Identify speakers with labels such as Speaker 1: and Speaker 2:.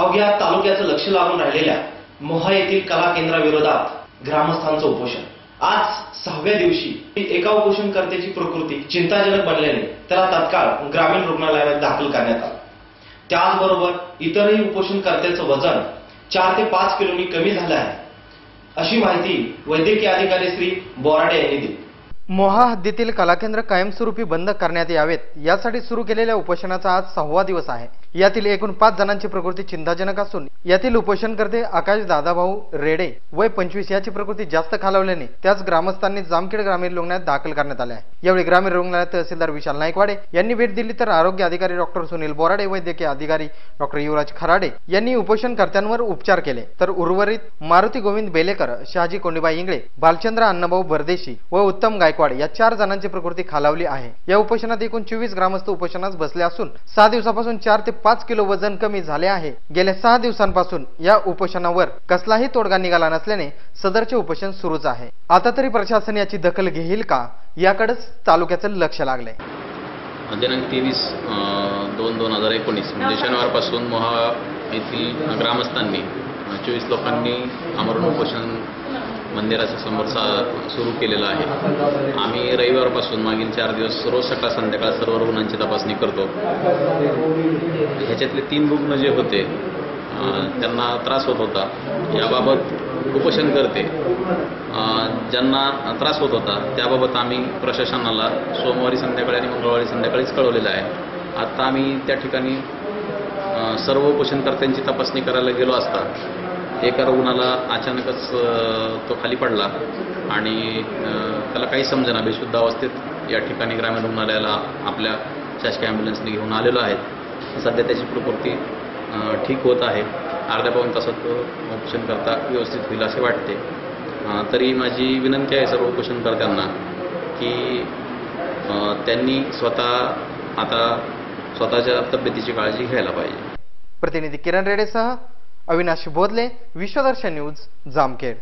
Speaker 1: अवघ्या तालुक्याचं लक्ष लागून राहिलेल्या मोहा येथील कला केंद्राविरोधात ग्रामस्थांचं उपोषण. आज सहाव्या दिवशी एका उपोषणकर्त्याची प्रकृती चिंताजनक बनल्याने त्याला तात्काळ ग्रामीण रुग्णालयात दाखल करण्यात आलं. त्याचबरोबर इतरही उपोषणकर्त्याचं वजन चार ते पाच किलोनी कमी झालं आहे अशी माहिती वैद्यकीय अधिकारी श्री बोराडे यांनी दिली.
Speaker 2: मोहा हद्दीतील कलाकेंद्र कायमस्वरूपी बंद करण्यात यावेत. यासाठी सुरू केलेल्या उपोषणाचा आज सहावा दिवस आहे. यातील एकूण पाच जणांची प्रकृती चिंताजनक असून यातील उपोषणकर्ते आकाश दादाभाऊ रेडे वय पंचवीस याची प्रकृती जास्त खालावल्याने त्याच ग्रामस्थांनी जामखेड ग्रामीण रुग्णालयात दाखल करण्यात आले आहे. यावेळी ग्रामीण रुग्णालयात तहसीलदार विशाल नाईकवाडे यांनी भेट दिली तर आरोग्य अधिकारी डॉक्टर सुनील बोराडे वैद्यकीय अधिकारी डॉक्टर युवराज खराडे यांनी उपोषणकर्त्यांवर उपचार केले. तर उर्वरित मारुती गोविंद बेलेकर शहाजी कोंडीबाई इंगळे भालचंद्र अण्णाभाऊ परदेशी व उत्तम गायकवाड गायकवाड या चार जणांची प्रकृती खालावली आहे. या उपोषणात एकूण चोवीस ग्रामस्थ उपोषणास बसले असून सहा दिवसापासून चार ते पाच किलो वजन कमी झाले आहे. गेल्या सहा दिवसांपासून या उपोषणावर कसलाही तोडगा निघाला नसल्याने सदरचे उपोषण सुरूच आहे. आता तरी प्रशासन याची दखल घेईल का? याकडेच तालुक्याचं लक्ष लागलंय.
Speaker 3: दिनांक तेवीस दोन दोन हजार एकोणीस म्हणजे शनिवारपासून मोहा येथील ग्रामस्थांनी चोवीस लोकांनी आमरण उपोषण मंदिराच्या समोर सा सुरू केलेला आहे. आम्ही रविवारपासून मागील चार दिवस रोज सकाळ संध्याकाळ सर्व रुग्णांची तपासणी करतो. ह्याच्यातले तीन रुग्ण जे होते त्यांना त्रास होत होता. याबाबत उपोषण करते. ज्यांना त्रास होत होता त्याबाबत आम्ही प्रशासनाला सोमवारी संध्याकाळी आणि मंगळवारी संध्याकाळीच कळवलेलं आहे. आत्ता आम्ही त्या ठिकाणी सर्व उपोषणकर्त्यांची तपासणी करायला गेलो असता एका रुग्णाला अचानकच तो खाली पडला आणि त्याला काही समजेना बेशुद्ध अवस्थेत या ठिकाणी ग्रामीण रुग्णालयाला आपल्या शासकीय ॲम्ब्युलन्सने घेऊन आलेलो आहेत सध्या त्याची प्रकृती ठीक होत आहे. अर्ध्या पाऊन तासात तो उपोषणकर्ता व्यवस्थित होईल असे वाटते. तरी माझी विनंती आहे सर्व उपोषणकर्त्यांना की त्यांनी स्वतः आता स्वतःच्या तब्येतीची काळजी घ्यायला पाहिजे.
Speaker 2: प्रतिनिधी किरण रेडेसह अविनाश बोधले विश्वदर्शन न्यूज जामखेड.